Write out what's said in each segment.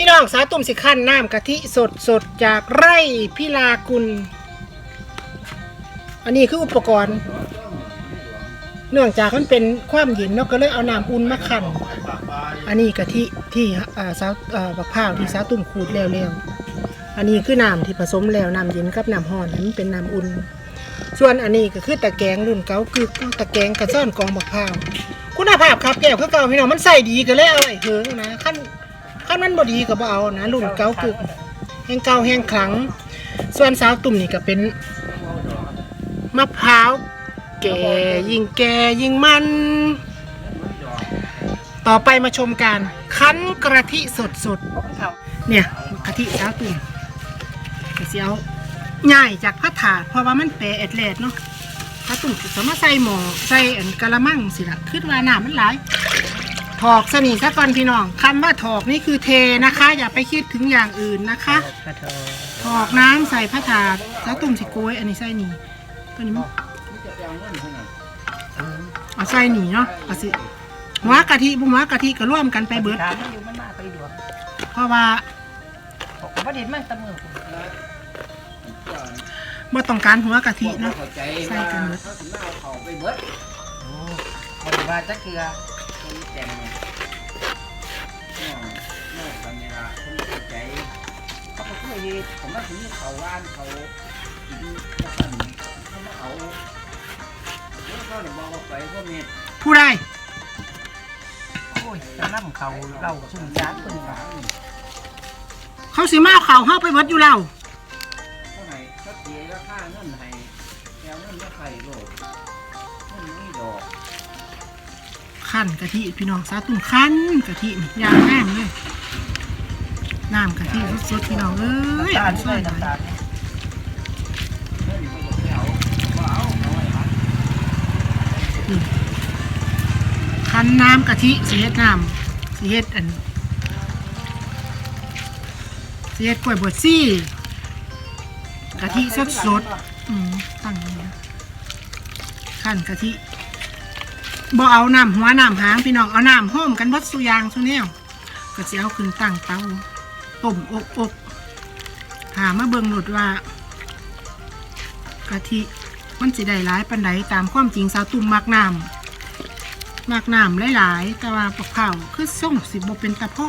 พี่น้องสาตุ่มสิขั้นน้ำกะทิสดสดจากไร่พิลากุล อันนี้คืออุปกรณ์ เนื่องจากมันเป็นความเย็นเนาะก็เลยเอาน้ำอุ่นมาขั่นอันนี้กะทิที่สาวบักพร้าวที่สาตุ่มขูดแล้วแล้วอันนี้คือน้ำที่ผสมแล้วน้ำเย็นกับน้ำร้อนให้มันเป็นน้ำอุ่น ส่วนอันนี้ก็คือตะแกงรุ่นเก่าคือตะแกงกระซ่อนกองบักพร้าวคุณภาพครับแก้วคือเก่าพี่น้องมันใส่ดีก็เลยเอาไว้เถิงนะขั้น ขั้นมันบ่ดีก็บ่เอานะรุ่นเก่าคือแห้งเก่าแห้งขลัง ส่วนสาวตุ่มนี่ก็เป็นมะพร้าวแก่ยิ่งแก่ยิ่งมัน ต่อไปมาชมการคั้นกะทิสดสดๆเนี่ยกะทิสาวตุ่มก็สิเอาง่ายจากผ้าถาดเพราะว่ามันแปรแอดแลดเนาะถ้าตุ่มสามารถใส่หม้อใส่อันกะละมังสิละคิดว่าน้ำมันหลาย ถอกสนิทซะก่อนพี่น้องคำว่าถอกนี่คือเทนะคะ อย่าไปคิดถึงอย่างอื่นนะคะ กระทอถอกน้ำใส่ผ้าถาดแล้วตุ่มสิโกยอันนี้ใส่หนีตัวนี้มันเอาใส่หนีเนาะเอาสิหัวกะทิบุหัวกะทิก็ร่วมกันไปเบิดถามมันอยู่มันมาไปดวงเพราะว่าบอกว่าเด็ดมันตะมือผมบ่ต้องการหัวกะทิเนาะใจใส่กันเบิด เขาถึงเอาเขาไปเบิดโอ้คนว่าจะเกลือ คนแต่งเนี่ยน้องน้องกันเนี่ยละคนเข้าใจเขาก็เคยเฮ็ดผมว่าถึงเขาว่านเขากินกระสันเขามาเอาแล้วเขาจะบอกว่าไปพวกนี้ผู้ใดโอ้ยจะนำเขาเราสุ่มจ้าคนว่าเขาสิมาเอาเขาเฮาไปเบิดอยู่แล้วเท่าไหร่เขาเสียราคาเงินให้แกวเงินไม่ไข่โลดเงินไม่ดอก ขั้นกะทิพี่น้องสาตุ่มขั้นกะทินี่ยางแห้งเลยน้ำกะทิสดๆพี่น้องเอ้ยน้ำตาอัลนซด้อวยเลยคั้นน้ำกะทิสีเฮ็ดน้ำสีเฮ็ดอันสีเฮ็ดกล้วยบวชซี่กะทิสดๆตั้งนี้ขั้นกะทิ บ่เอาน้ำหัวน้ำหางพี่น้องเอาน้ำห้อมกันเบัดสุอยางสุแนวก็สิเอาขึ้นตั้งเตาต้มอกอกหามาเบิ่งหนดว่ากะทิมันสิได้หลายปันใดตามความจริงสาวตุ่มมักน้ำมากน้ำหลายๆ แต่ว่าปลาเผาคือส่งสิบ่เป็นตะพ่อ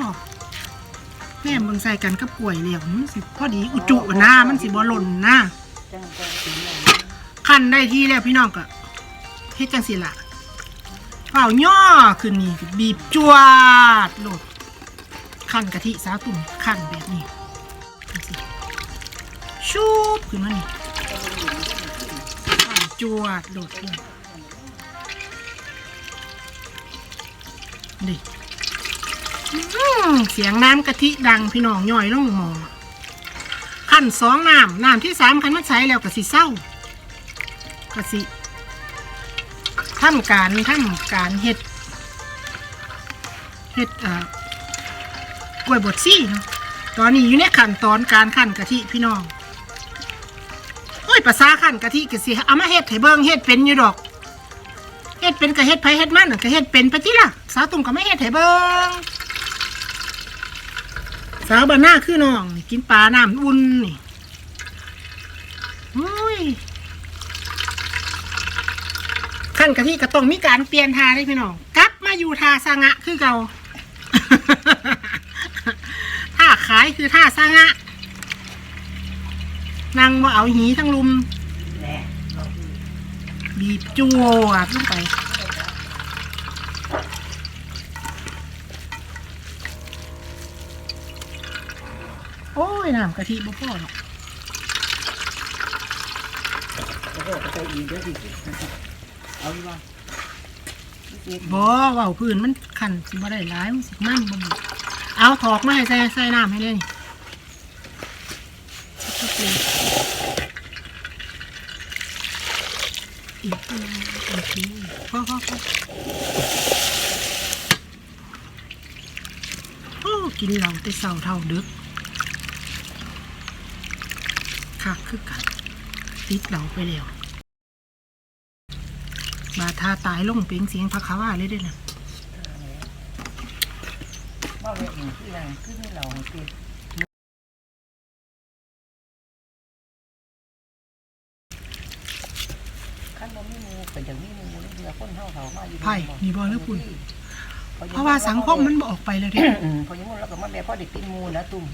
แม่เบิ่งใส่กันกับกล้วยเหลี่ยมมันสิพอดีอุจุหน้ามันสิบ่หล่นหน้าจังจังถึงแล้วขั้นได้ที่แล้วพี่น้องก็เฮ็ดจังสิล่ะ เผาย่อขึ้นนี่บีบจวดโหลดขั้นกะทิสาวตุ่มขั้นแบบนี้ชูบขึ้นมานี่ขั้นจวดโหลดดิเสียงน้ำกะทิดังพี่น้องย่อยลงหมอขั้นสองน้ำน้ำที่สามคันมันใช้แล้วกะสิเศร้ากะสิ ทำการทำการเฮ็ดเฮ็ดเอ่อกล้วยบดซี่เนาะตอนนี้อยู่ในขั้นตอนการขั้นกะทิพี่น้องโอ้ยภาษาขั้นกะทิกะสิเอามาเฮ็ดให้เบิ่งเฮ็ดเป็นอยู่ดอกเฮ็ดเป็นก็เฮ็ดไผเฮ็ดมันน่ะก็เฮ็ดเป็นไปจิล่ะสาวตุ่มก็ไม่เฮ็ดให้เบิ่งสาวบ้านหน้าคือน้อง กินปลาน้ำอุ่นนี่โอ้ย ขั้นกะทิก็ต้องมีการเปลี่ยนทาได้พี่น้องกลับมาอยู่ทาสางะคือเก่าท่าขายคือท่าสางะนางว่าเอาหีทั้งลุมบีบจวดลงไปโอ้ยน้ำกะทิบ่พอหรอกเขาก็ใส่อีกเดี๋ยวสิ เอาอีกว่าบ่เว้าพื้นมันขันสิบ่ได้หลายมันสิมันบ่ดีเอาถอกมาให้ใส่ใส่น้ำให้เลยนี่สักพักเลยอีกโอเคพอพอพอโอ้กินเหล้าแต่เศร้าเท่าดึกคักคือกันติดเหล้าไปแล้ว บาทาตายลงเปล่งเสียงพระคาว่าเลยเด้วยนะว่ามาเวอีกคือยังคือนี่เราคือขั้นบ่มีหมูก็อย่างมีหมูนี่เดือคนเฮาเขามาอยู่ไผ่มีบ่หรือปุ่น เพราะว่าสังคมมันบ่ออกไปแล้วเด้ อืมพอยังมันแล้วก็มาแม่พ่อเด็กกินหมูนะตุ่ม